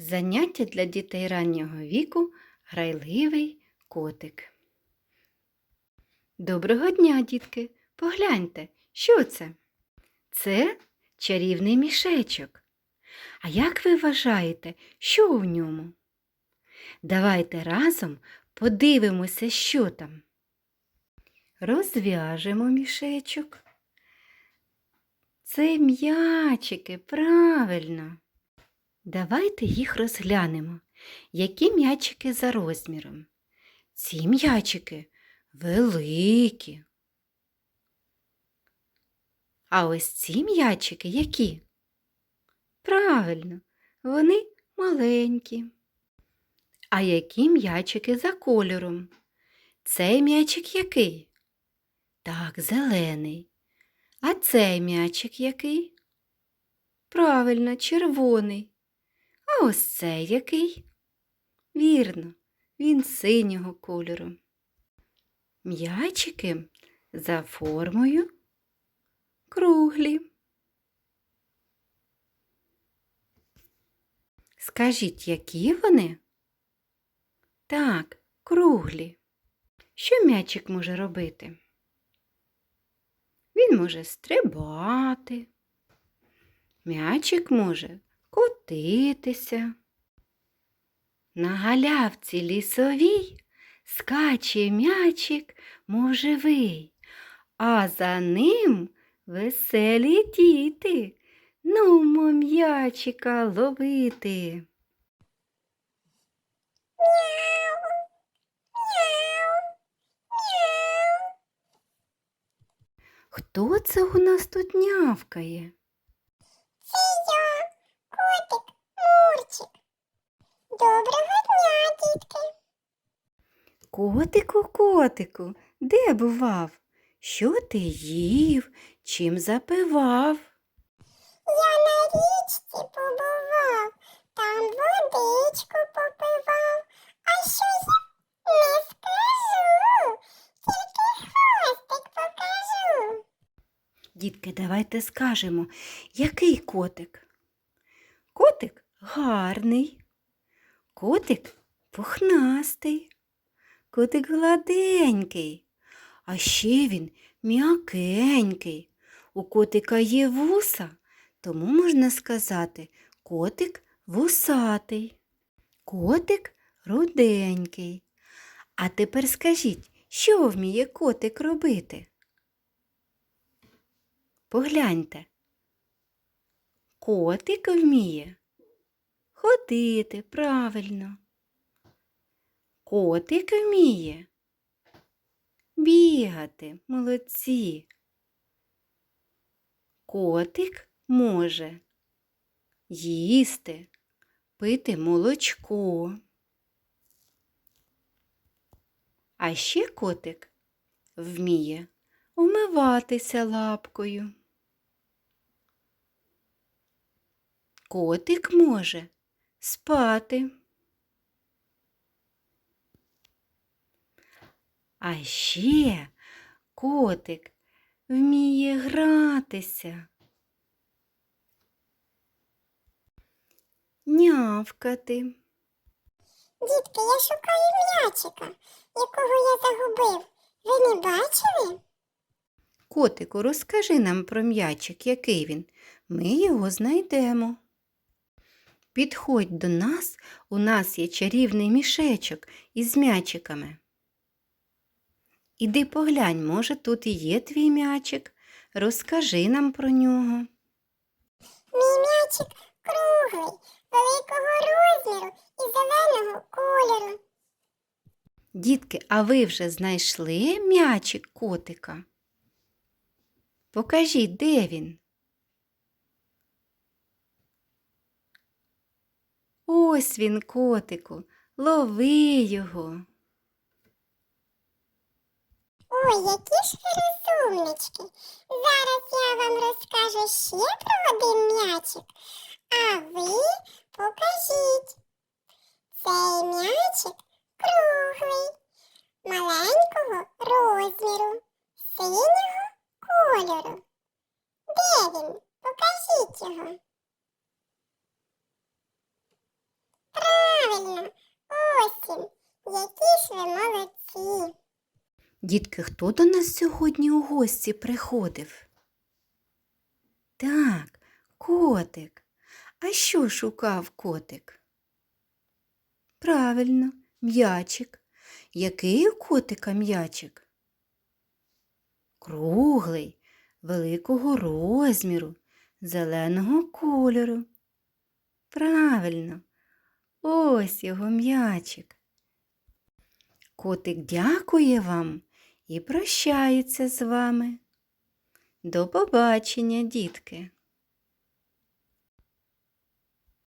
Заняття для дітей раннього віку грайливий котик. Доброго дня, дітки! Погляньте, що це? Це чарівний мішечок. А як ви вважаєте, що в ньому? Давайте разом подивимося, що там. Розв'яжемо мішечок. Це м'ячики, правильно. Давайте їх розглянемо. Які м'ячики за розміром? Ці м'ячики великі. А ось ці м'ячики які? Правильно, вони маленькі. А які м'ячики за кольором? Цей м'ячик який? Так, зелений. А цей м'ячик який? Правильно, червоний. Ось цей який? Вірно, він синього кольору. М'ячики за формою круглі. Скажіть, які вони? Так, круглі. Що м'ячик може робити? Він може стрибати. М'ячик може котитися. На галявці лісовій скаче м'ячик, мов а за ним веселі діти. Нумо м'ячика ловити. Хто це у нас тут нявкає? Це я, котик Мурчик. Доброго дня, дітки. Котику, котику, де бував? Що ти їв? Чим запивав? Я на річці побував, там водичку попивав. А що я не скажу, тільки хвостик покажу. Дітки, давайте скажемо, який котик? Котик гарний, котик пухнастий, котик гладенький, а ще він м'якенький. У котика є вуса, тому можна сказати котик вусатий, котик руденький. А тепер скажіть, що вміє котик робити? Погляньте. Котик вміє ходити правильно. Котик вміє бігати, молодці. Котик може їсти, пити молочко. А ще котик вміє вмиватися лапкою. Котик може спати. А ще котик вміє гратися, нявкати. Дітки, я шукаю м'ячика, якого я загубив. Ви не бачили? Котику, розкажи нам про м'ячик, який він. Ми його знайдемо. Підходь до нас, у нас є чарівний мішечок із м'ячиками. Іди поглянь, може, тут і є твій м'ячик. Розкажи нам про нього. Мій м'ячик круглий, великого розміру і зеленого кольору. Дітки, а ви вже знайшли м'ячик котика? Покажіть, де він? Ось він, котику, лови його. Ой, які ж розумнички. Зараз я вам розкажу ще про один м'ячик, а ви покажіть. Цей м'ячик круглий, маленького розміру, синього кольору. Де він? Покажіть його. Ось він, котику, лови його. Ой, які ж ви розумнички. Зараз я вам розкажу ще про один м'ячик, а ви покажіть. Цей м'ячик круглий, маленького розміру, синього кольору. Де він? Покажіть його. Дітки, хто до нас сьогодні у гості приходив? Так, котик. А що шукав котик? Правильно, м'ячик. Який у котика м'ячик? Круглий, великого розміру, зеленого кольору. Правильно, ось його м'ячик. Котик дякує вам і прощається з вами. До побачення, дітки!